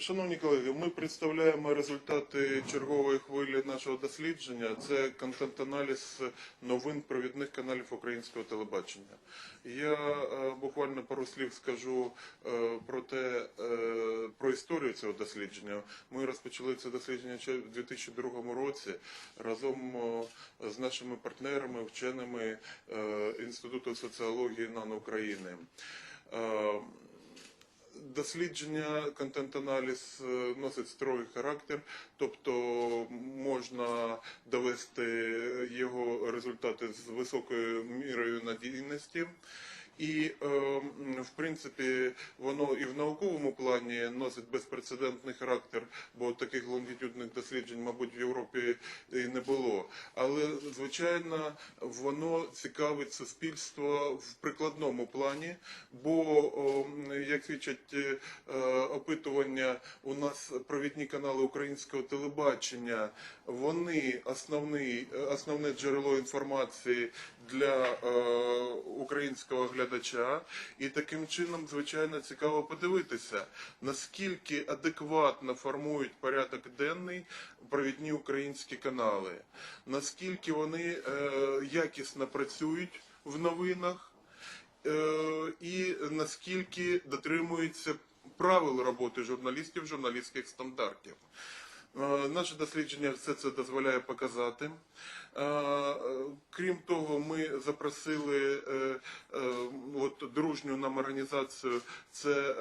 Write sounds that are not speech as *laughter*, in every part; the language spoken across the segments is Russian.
Шановні колеги, ми представляємо результати чергової хвилі нашого дослідження. Це контент-аналіз новин провідних каналів українського телебачення. Я е, буквально пару слів скажу е, про те, е, про історію цього дослідження. Ми розпочали це дослідження в 2002 році разом з нашими партнерами, вченими Інституту соціології НАН України. Дослідження, контент-аналіз е, носить строгий характер, тобто можна довести його результати з високою мірою надійності. І, е, в принципі, воно і в науковому плані носить безпрецедентний характер, бо таких лонгітюдних досліджень, мабуть, в Європі і не було. Але, звичайно, воно цікавить суспільство в прикладному плані, бо, як свідчать е, опитування, у нас провідні канали українського телебачення, вони основний, основне джерело інформації для е, українського глядача, і таким чином, звичайно, цікаво подивитися, наскільки адекватно формують порядок денний провідні українські канали, наскільки вони е, якісно працюють в новинах, е, і наскільки дотримуються правил роботи журналістів, журналістських стандартів. Е, Наше дослідження все це дозволяє показати. Е, е, Крім того, ми запросили от, дружню нам організацію, це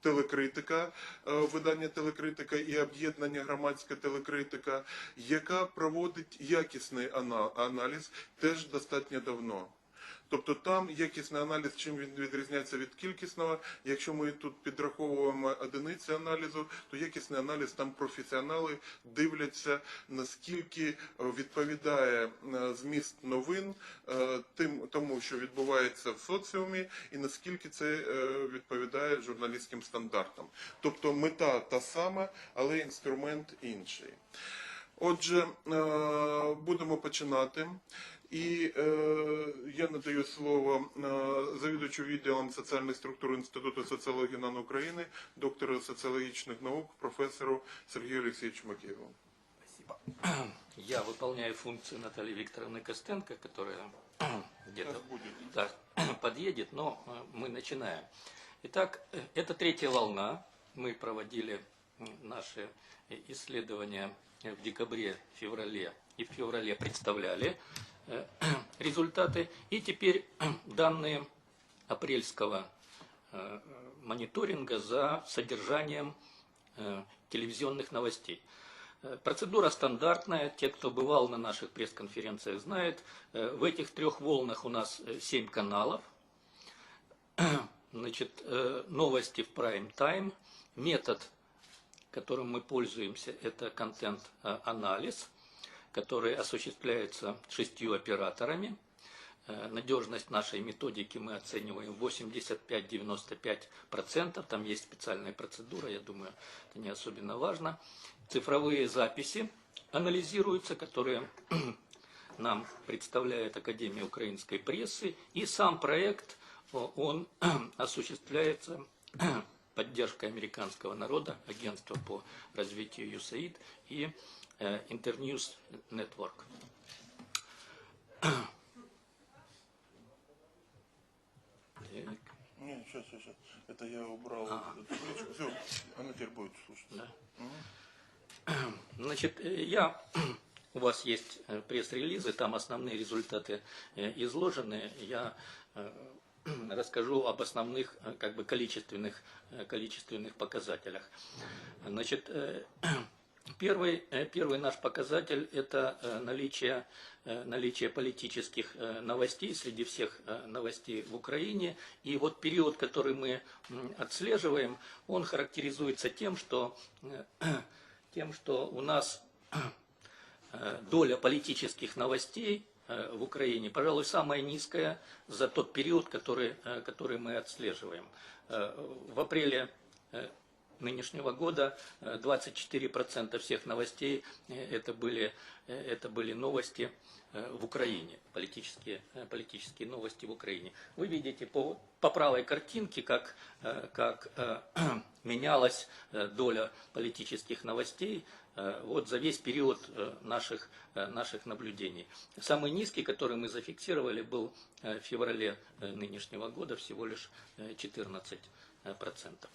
телекритика, видання телекритика і об'єднання громадська телекритика, яка проводить якісний ана- аналіз теж достатньо давно. Тобто там якісний аналіз, чим він відрізняється від кількісного. Якщо ми тут підраховуємо одиниці аналізу, то якісний аналіз там професіонали дивляться, наскільки відповідає е, зміст новин е, тим тому, що відбувається в соціумі, і наскільки це е, відповідає журналістським стандартам. Тобто мета та сама, але інструмент інший. Отже, е, будемо починати. І е, я надаю слово е, завідувачу відділом соціальних структур Інституту соціології НАН України, доктору соціологічних наук, професору Сергію Олексійовичу Макеєву. Спасибо. Я выполняю функцию Натальи Викторовны Костенко, которая *clears throat* где-то Сейчас будет. так, *clears throat* подъедет, но э, мы начинаем. Итак, э, это третья волна. Мы проводили м, наши исследования в декабре, феврале и в феврале представляли э, *clears throat* результаты. И теперь *clears throat* данные апрельского э, мониторинга за содержанием э, телевизионных новостей. Процедура стандартная, те, кто бывал на наших пресс-конференциях, знают. В этих трех волнах у нас семь каналов. *clears throat* Значит, новости в прайм-тайм. Метод, которым мы пользуемся, это контент-анализ, который осуществляется шестью операторами. Э, Надежность нашей методики мы оцениваем 85-95%. Там есть специальная процедура, я думаю, это не особенно важно. Цифровые записи анализируются, которые *clears throat* нам представляет Академия украинской прессы. И сам проект, он *clears throat* осуществляется поддержкой американского народа, агентства по развитию USAID и э, Internews Network. Так. Ні, сейчас, сейчас. Это я убрал А. табличку. Все, она теперь будет слушать. Да. Значит, э, я, у вас есть э, пресс-релизы, там основные результаты э, изложены. Я э, *clears throat* расскажу об основных э, как бы количественных, э, количественных показателях. Значит, э, *clears throat* Первый, первый наш показатель – это наличие, наличие политических новостей среди всех новостей в Украине. И вот период, который мы отслеживаем, он характеризуется тем, что, *clears throat* тем, что у нас доля политических новостей в Украине, пожалуй, самая низкая за тот период, который, э, который мы отслеживаем. Э, В апреле э, нынешнего года э, 24% всех новостей э, это были, э, это были новости э, в Украине, политические, э, политические новости в Украине. Вы видите по, по правой картинке, как, э, как э, *clears throat* менялась э, доля политических новостей э, вот за весь период э, наших, э, наших наблюдений. Самый низкий, который мы зафиксировали, был э, в феврале э, нынешнего года, всего лишь э, 14%. процентов.